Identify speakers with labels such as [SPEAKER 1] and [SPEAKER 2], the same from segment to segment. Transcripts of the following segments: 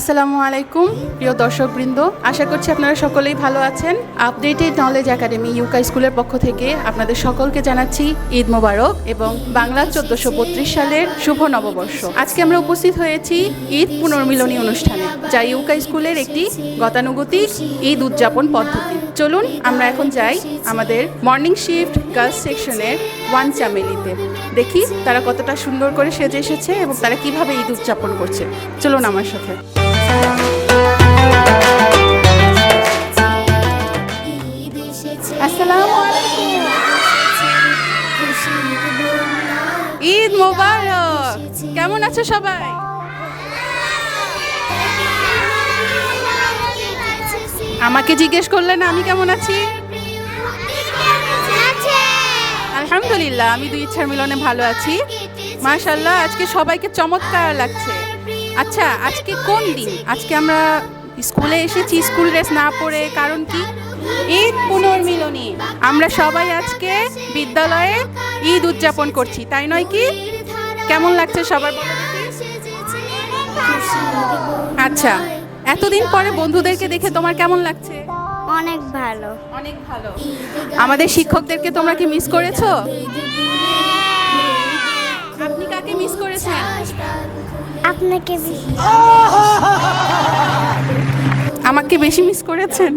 [SPEAKER 1] আসসালামু আলাইকুম, প্রিয় দর্শকবৃন্দ। আশা করছি আপনারা সকলেই ভালো আছেন। আপডেটেড নলেজ একাডেমি ইউকা স্কুলের পক্ষ থেকে আপনাদের সকলকে জানাচ্ছি ঈদ মোবারক এবং বাংলা চোদ্দশো বত্রিশ সালের শুভ নববর্ষ। আজকে আমরা উপস্থিত হয়েছি ঈদ পুনর্মিলনী অনুষ্ঠানে, যা ইউকা স্কুলের একটি গতানুগতিক ঈদ উদযাপন পদ্ধতি। চলুন, আমরা এখন যাই আমাদের মর্নিং শিফট গার্লস সেকশনের ওয়ান চামেলিতে দেখি তারা কতটা সুন্দর করে সেজে এসেছে এবং তারা কীভাবে ঈদ উদযাপন করছে। চলুন আমার সাথে। মোবারক। কেমন আছো সবাই? আমাকে জিজ্ঞেস করলে না আমি কেমন আছি? আলহামদুলিল্লাহ, আমি দুই ইচ্ছার মিলনে ভালো আছি। মাশাল্লাহ আজকে সবাইকে চমৎকার লাগছে। আচ্ছা আজকে কোন দিন? আজকে আমরা স্কুলে এসেছি, স্কুল ড্রেস না পরে, কারণ কি? ঈদ পুনর্মিলনী। আমরা সবাই আজকে বিদ্যালয়ে ঈদ উদযাপন করছি, তাই নয় কি? কেমন লাগছে সবার আচ্ছা এতদিন পরে বন্ধুদেরকে দেখে তোমার কেমন লাগছে?
[SPEAKER 2] অনেক ভালো।
[SPEAKER 1] অনেক ভালো। আমাদের শিক্ষকদেরকে তোমরা কি মিস করেছ? আপনি কাকে মিস করেছেন?
[SPEAKER 2] আপনাকে
[SPEAKER 1] আমাকে বেশি মিস করেছেন?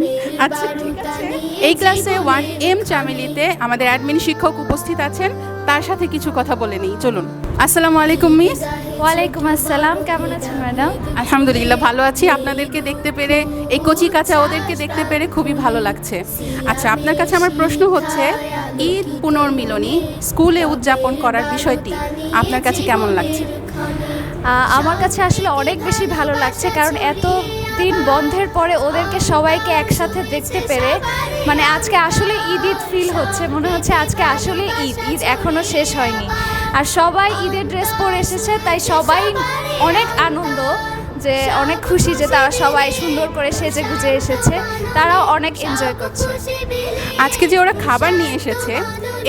[SPEAKER 1] আচ্ছা ঠিক আছে। এই ক্লাসে ওয়ান এম চামেলিতে আমাদের অ্যাডমিন শিক্ষক উপস্থিত আছেন। তার সাথে কিছু কথা বলে নিই। চলুন। আসসালামু আলাইকুম মিস।
[SPEAKER 2] ওয়ালাইকুম আসসালাম কেমন আছেন ম্যাডাম?
[SPEAKER 1] আলহামদুলিল্লাহ ভালো আছি। আপনাদেরকে দেখতে পেরে এই কচি কাঁচা ওদেরকে দেখতে পেরে খুবই ভালো লাগছে। আচ্ছা আপনার কাছে আমার প্রশ্ন হচ্ছে ঈদ পুনর্মিলনী স্কুলে উদযাপন করার বিষয়টি আপনার কাছে কেমন লাগছে?
[SPEAKER 3] আমার কাছে আসলে অনেক বেশি ভালো লাগছে কারণ এত দিন বন্ধের পরে ওদেরকে সবাইকে একসাথে দেখতে পেরে মানে আজকে আসলে ঈদ ঈদ ফিল হচ্ছে মনে হচ্ছে আজকে আসলে ঈদ ঈদ এখনও শেষ হয়নি। আর সবাই ঈদের ড্রেস পরে এসেছে, তাই সবাই অনেক আনন্দ যে অনেক খুশি যে তারা সবাই সুন্দর করে সেজে গুজে এসেছে, তারাও অনেক এনজয় করছে।
[SPEAKER 1] আজকে যে ওরা খাবার নিয়ে এসেছে,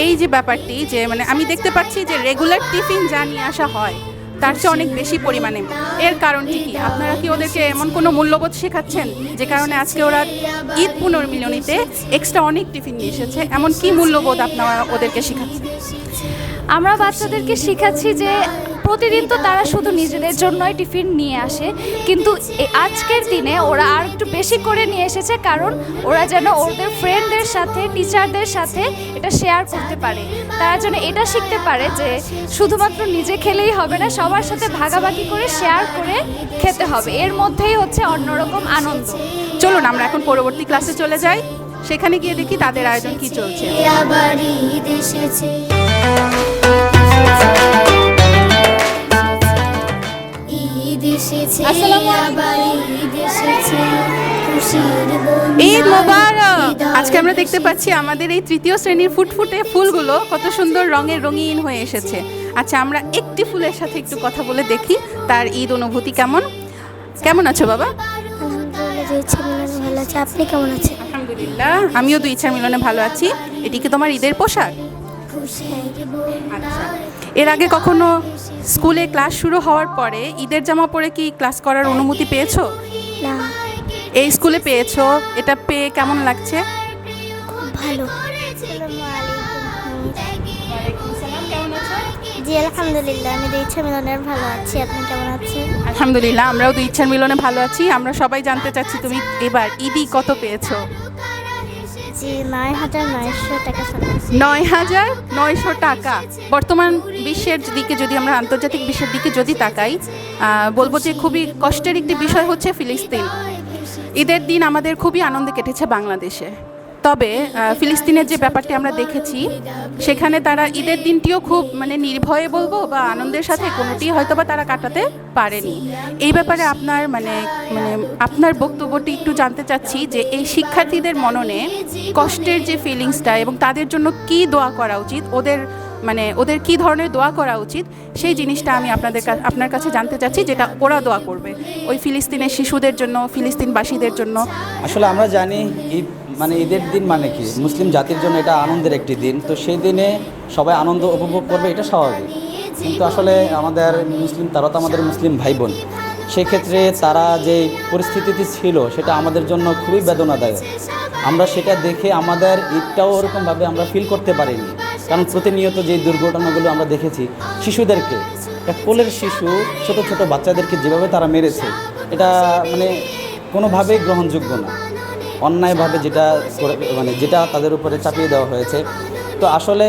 [SPEAKER 1] এই যে ব্যাপারটি যে মানে আমি দেখতে পাচ্ছি যে রেগুলার টিফিন যা নিয়ে আসা হয়, তার চেয়ে অনেক বেশি পরিমাণে। এর কারণটি কি? আপনারা কি ওদেরকে এমন কোনো মূল্যবোধ শেখাচ্ছেন যে কারণে আজকে ওরা ঈদ পুনর্মিলনীতে এক্সট্রা অনেক টিফিন নিয়ে এসেছে? এমন কি মূল্যবোধ আপনারা ওদেরকে শেখাচ্ছেন?
[SPEAKER 3] আমরা বাচ্চাদেরকে শেখাচ্ছি যে প্রতিদিন তো তারা শুধু নিজেদের জন্যই টিফিন নিয়ে আসে, কিন্তু আজকের দিনে ওরা আর একটু বেশি করে নিয়ে এসেছে কারণ ওরা যেন ওদের ফ্রেন্ডদের সাথে টিচারদের সাথে এটা শেয়ার করতে পারে। তারা যেন এটা শিখতে পারে যে শুধুমাত্র নিজে খেলেই হবে না, সবার সাথে ভাগাভাগি করে শেয়ার করে খেতে হবে। এর মধ্যেই হচ্ছে অন্যরকম আনন্দ।
[SPEAKER 1] চলুন, আমরা এখন পরবর্তী ক্লাসে চলে যাই। সেখানে গিয়ে দেখি তাদের আয়োজন কি চলছে।
[SPEAKER 2] ঈদ
[SPEAKER 1] মোবারক। আজকে আমরা দেখতে পাচ্ছি আমাদের এই তৃতীয় শ্রেণির ফুটফুটে ফুলগুলো কত সুন্দর রঙের রঙিন হয়ে এসেছে। আচ্ছা আমরা একটি ফুলের সাথে একটু কথা বলে দেখি তার ঈদ অনুভূতি কেমন? কেমন আছো বাবা?
[SPEAKER 2] আলহামদুলিল্লাহ
[SPEAKER 1] আমিও দুই ইচ্ছা মিলনে ভালো আছি। এটি কি তোমার ঈদের পোশাক? এর আগে কখনো স্কুলে ক্লাস শুরু হওয়ার পরে ঈদের জামা পরে কি ক্লাস করার অনুমতি পেয়েছ?
[SPEAKER 2] না।
[SPEAKER 1] এই স্কুলে পেয়েছ। এটা পেয়ে কেমন লাগছে?
[SPEAKER 2] ভালো। জি আলহামদুলিল্লাহ আমি দুই ইচ্ছা মিলনের ভালো আছি। আপনি কেমন আছেন?
[SPEAKER 1] আলহামদুলিল্লাহ আমরাও দুই ইচ্ছার মিলনে ভালো আছি। আমরা সবাই জানতে চাচ্ছি তুমি এবার ঈদি কত পেয়েছ?
[SPEAKER 2] নয় হাজার নয়শো টাকা
[SPEAKER 1] নয় হাজার নয়শো টাকা। বর্তমান বিশ্বের দিকে যদি আমরা আন্তর্জাতিক বিশ্বের দিকে যদি তাকাই বলব যে খুবই কষ্টের একটি বিষয় হচ্ছে ফিলিস্তিন। ঈদের দিন আমাদের খুবই আনন্দে কেটেছে বাংলাদেশে। তবে ফিলিস্তিনের যে ব্যাপারটি আমরা দেখেছি, সেখানে তারা ঈদের দিনটিও খুব মানে নির্ভয়ে বলব বা আনন্দের সাথে কোনোটি হয়তো বা তারা কাটাতে পারেনি। এই ব্যাপারে আপনার মানে মানে আপনার বক্তব্যটি একটু জানতে চাচ্ছি যে, এই শিক্ষার্থীদের মননে কষ্টের যে ফিলিংসটা এবং তাদের জন্য কি দোয়া করা উচিত, ওদের মানে ওদের কি ধরনের দোয়া করা উচিত, সেই জিনিসটা আমি আপনাদের আপনার কাছে জানতে চাচ্ছি, যেটা ওরা দোয়া করবে। ওই ফিলিস্তিনের শিশুদের জন্য, ফিলিস্তিনবাসীদের জন্য।
[SPEAKER 4] আসলে আমরা জানি ঈদ মানে ঈদের দিন মানে কি? মুসলিম জাতির জন্য এটা আনন্দের একটি দিন। তো সেই দিনে সবাই আনন্দ উপভোগ করবে, এটা স্বাভাবিক। কিন্তু আসলে আমাদের মুসলিম, তারা তো আমাদের মুসলিম ভাই বোন সেক্ষেত্রে তারা যে পরিস্থিতিতে ছিল, সেটা আমাদের জন্য খুবই বেদনাদায়ক। আমরা সেটা দেখে আমাদের ঈদটাও ওরকমভাবে আমরা ফিল করতে পারিনি। কারণ প্রতিনিয়ত যে দুর্ঘটনাগুলো আমরা দেখেছি, শিশুদেরকে, একটা কোলের শিশু, ছোট ছোট বাচ্চাদেরকে যেভাবে তারা মেরেছে, এটা মানে কোনোভাবেই গ্রহণযোগ্য না। অন্যায়ভাবে যেটা মানে যেটা তাদের উপরে চাপিয়ে দেওয়া হয়েছে। তো আসলে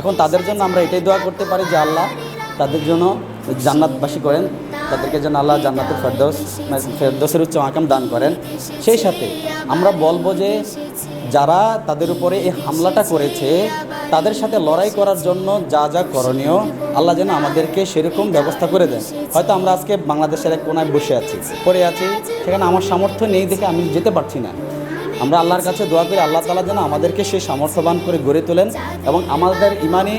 [SPEAKER 4] এখন তাদের জন্য আমরা এটাই দোয়া করতে পারি যে আল্লাহ তাদের জন্য জান্নাতবাসী করেন। তাদেরকে যেন আল্লাহ জান্নাতের ফেরদোস ফেরদোসের উচ্চ আকাম দান করেন। সেই সাথে আমরা বলব যে যারা তাদের উপরে এই হামলাটা করেছে, তাদের সাথে লড়াই করার জন্য যা যা করণীয়, আল্লাহ যেন আমাদেরকে সেরকম ব্যবস্থা করে দেন। হয়তো আমরা আজকে বাংলাদেশের এক কোনায় বসে আছি, পড়ে আছি, সেখানে আমার সামর্থ্য নেই দেখে আমি যেতে পারছি না। আমরা আল্লাহর কাছে দোয়া করি আল্লাহ তালা যেন আমাদেরকে সেই সামর্থ্যবান করে গড়ে তোলেন এবং আমাদের ইমানি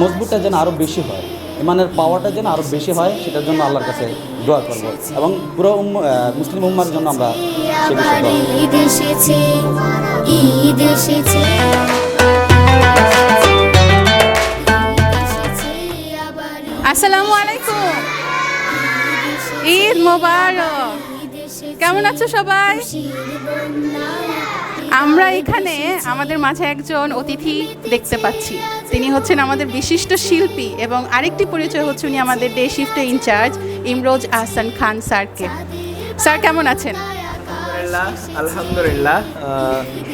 [SPEAKER 4] মজবুতটা যেন আরও বেশি হয়। ইমানের পাওয়ারটা যেন আরও বেশি হয় সেটার জন্য আল্লাহর কাছে দোয়া করব। এবং পুরো মুসলিম উম্মার জন্য আমরা সে বিষয়ে
[SPEAKER 1] আসসালামু আলাইকুম। ঈদ মোবারক। কেমন আছো সবাই? আমরা এখানে আমাদের মাঝে একজন অতিথি দেখতে পাচ্ছি। তিনি হচ্ছেন আমাদের বিশিষ্ট শিল্পী এবং আরেকটি পরিচয় হচ্ছে উনি আমাদের ডে শিফটে ইনচার্জ ইমরোজ আহসান খান স্যারকে। স্যার, কেমন আছেন?
[SPEAKER 5] আলহামদুলিল্লাহ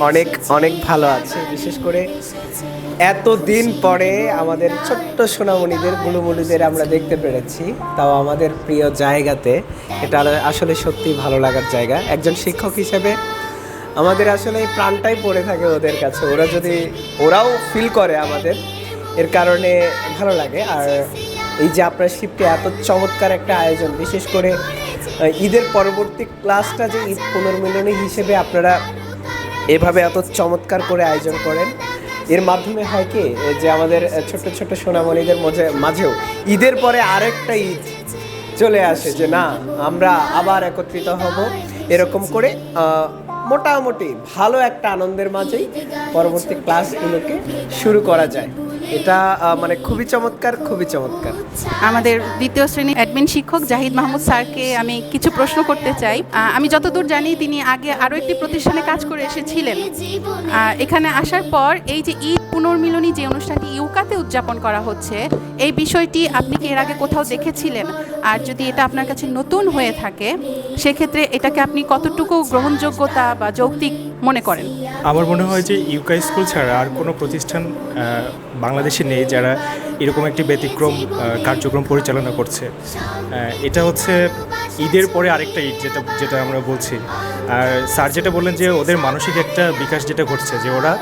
[SPEAKER 5] অনেক অনেক ভালো আছে, বিশেষ করে এত দিন পরে আমাদের ছোট্ট সোনামণিদের গুলুমুলুদের আমরা দেখতে পেরেছি। তাও আমাদের প্রিয় জায়গাতে। এটা আসলে সত্যি ভালো লাগার জায়গা। একজন শিক্ষক হিসেবে আমাদের আসলে প্রাণটাই পড়ে থাকে ওদের কাছে। ওরা যদি, ওরাও ফিল করে আমাদের, এর কারণে ভালো লাগে। আর এই যে আপনার শিফটে এত চমৎকার একটা আয়োজন, বিশেষ করে ঈদের পরবর্তী ক্লাসটা যে ঈদ পুনর্মিলনী হিসেবে আপনারা এভাবে এত চমৎকার করে আয়োজন করেন এর মাধ্যমে হয় কি যে আমাদের ছোট্ট ছোট্ট সোনামণিদের মাঝে মাঝেও ঈদের পরে আরেকটা ঈদ চলে আসে যে না, আমরা আবার একত্রিত হব। এরকম করে মোটামুটি ভালো একটা আনন্দের মাঝেই পরবর্তী ক্লাসগুলোকে শুরু করা যায়। এটা মানে খুবই চমৎকার খুবই চমৎকার।
[SPEAKER 1] আমাদের দ্বিতীয় শ্রেণির অ্যাডমিন শিক্ষক জাহিদ মাহমুদ স্যারকে আমি কিছু প্রশ্ন করতে চাই। আমি যতদূর জানি তিনি আগে আরও একটি প্রতিষ্ঠানে কাজ করে এসেছিলেন। এখানে আসার পর এই যে ঈদ পুনর্মিলনী যে অনুষ্ঠানটি ইউকাতে উদযাপন করা হচ্ছে এই বিষয়টি আপনি কি এর আগে কোথাও দেখেছিলেন? আর যদি এটা আপনার কাছে নতুন হয়ে থাকে সেক্ষেত্রে এটাকে আপনি কতটুকু গ্রহণযোগ্যতা বা যৌক্তিক মনে করেন?
[SPEAKER 6] আমার মনে হয় যে ইউকা স্কুল ছাড়া আর কোনো প্রতিষ্ঠান বাংলাদেশে নেই যারা এরকম একটি ব্যতিক্রম কার্যক্রম পরিচালনা করছে। এটা হচ্ছে ঈদের পরে আরেকটা ঈদ যেটা যেটা আমরা বলছি। আর স্যার যেটা বললেন যে ওদের মানসিক একটা বিকাশ যেটা ঘটছে, যে ওরা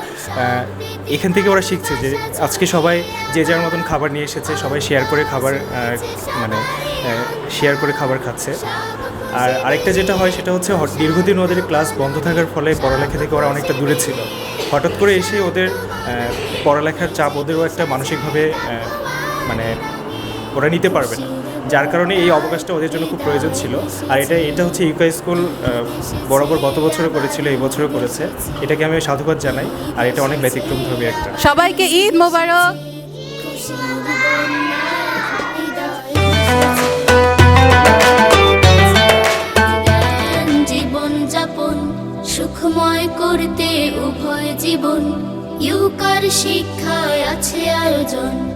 [SPEAKER 6] এখান থেকে ওরা শিখছে যে আজকে সবাই যে যার মতন খাবার নিয়ে এসেছে, সবাই শেয়ার করে খাবার মানে শেয়ার করে খাবার খাচ্ছে। আর আরেকটা যেটা হয় সেটা হচ্ছে দীর্ঘদিন ওদের ক্লাস বন্ধ থাকার ফলে পড়ালেখা থেকে ওরা অনেকটা দূরে ছিল। হঠাৎ করে এসে ওদের পড়ালেখার চাপ ওদেরও একটা মানসিকভাবে মানে ওরা নিতে পারবে না। যার কারণে এই অবকাশটা ওদের জন্য খুব প্রয়োজন ছিল। আর এটা এটা হচ্ছে ইউকা স্কুল বরাবর গত বছরও করেছিল এই বছরও করেছে। এটাকে আমি সাধুবাদ জানাই। আর এটা অনেক ব্যতিক্রমভাবে একটা।
[SPEAKER 1] সবাইকে ঈদ মোবারক।
[SPEAKER 7] করতে উভয় জীবন ইউকার শিক্ষায় আছে আয়োজন।